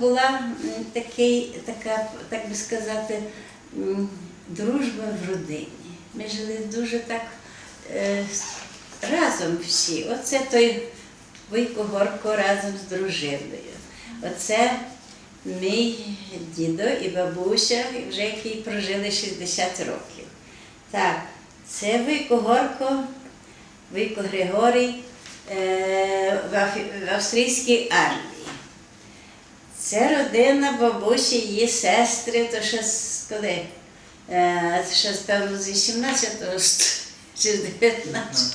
Була такий, така, так би сказати, дружба в родині. Ми жили дуже так е, разом всі. Оце той Вуйко Горко разом з дружиною. Оце мій дідо і бабуся, вже які прожили 60 років. Так, це Вуйко Горко, Вуйко Григорій е, в австрійській армії. Це родина бабусі, її сестри, то ще з коли? Е, ще певно з 18-го чи з 19-го.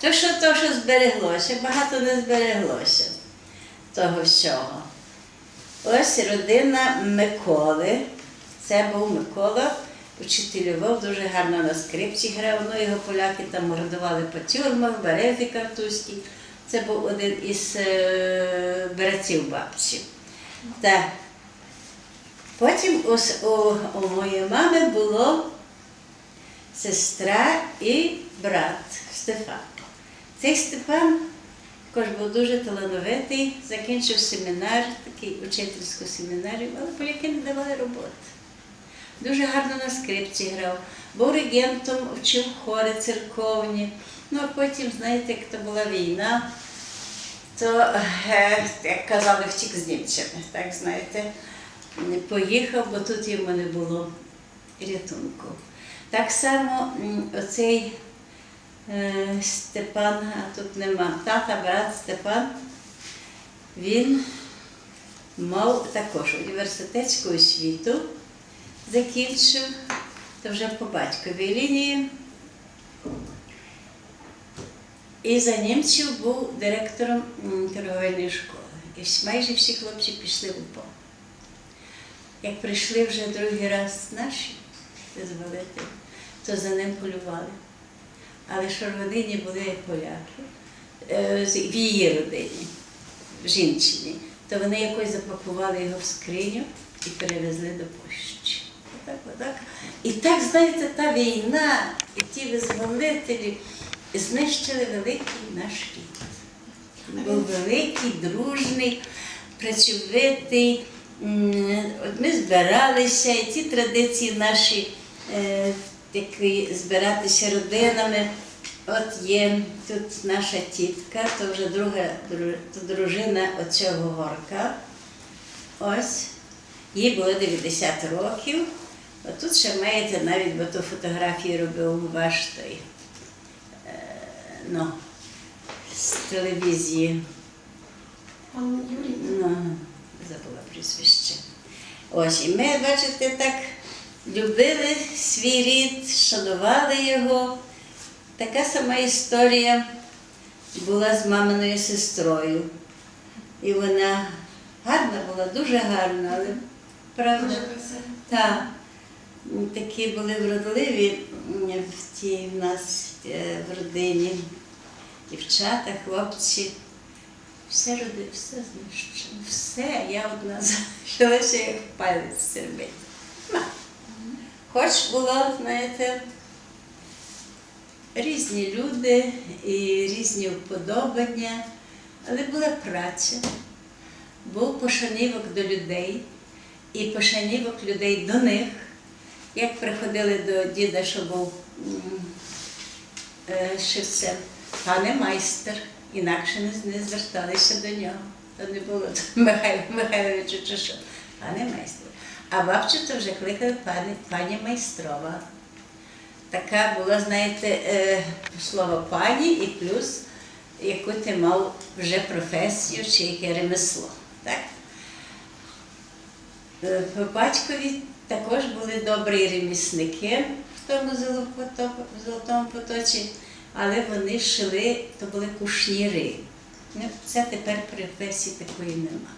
То що, то, що збереглося, багато не збереглося того всього. Ось родина Миколи. Це був Микола, учителював, дуже гарно на скрипці грав. Ну, його поляки там мордували по тюрмах, берези картузькі. Це був один із е, братів бабці. Так. Потім у, у, у моєї мами було сестра і брат Стефан. Цей Степан також був дуже талановитий, закінчив семінар, такий учительську семінарію, але поляки не давали роботи. Дуже гарно на скрипці грав, був регентом, вчив хори церковні. Ну а потім, знаєте, як то була війна, то, е, як казали, втік з німцями, так знаєте, не поїхав, бо тут йому не було рятунку. Так само оцей е, Степан, а тут нема, тата, брат Степан, він мав також університетську освіту, закінчив, то вже по батьковій лінії. І за німців був директором торговельної школи. І майже всі хлопці пішли в УПО. Як прийшли вже другий раз наші визволити, то за ним полювали. Але що родині були як поляки, е, в її родині, в жінчині, то вони якось запакували його в скриню і перевезли до Польщі. Отак, отак. І так, знаєте, та війна і ті визволителі знищили великий наш рід. Був великий, дружний, працьовитий. От ми збиралися, і ті традиції наші, е, такі збиратися родинами. От є тут наша тітка, то вже друга то дружина оцього горка. Ось. Їй було 90 років. От тут ще маєте навіть, бо ту фотографії робив ваш той е, ну, з телевізії. Пан Юрій. Ну, забула прізвище. Ось, і ми, бачите, так любили свій рід, шанували його. Така сама історія була з маминою сестрою. І вона гарна була, дуже гарна, але правда. Дуже. Так, такі були вродливі в тій в нас в родині. Дівчата, хлопці. Все роди, все знищено. Все, я одна залишилася як палець сербить. Хоч було, знаєте, різні люди і різні вподобання, але була праця, був пошанівок до людей і пошанівок людей до них. Як приходили до діда, що був е, пане майстер, інакше не, зверталися до нього. То не було Михайло Михайловичу чи що, пане майстер. А бабчу то вже кликали пані, пані майстрова. Така була, знаєте, е, слово пані і плюс, яку ти мав вже професію чи яке ремесло. Так? Е, батькові також були добрі ремісники в тому золотому поточі, але вони шили, то були кушніри. Ну, Це тепер професії такої нема.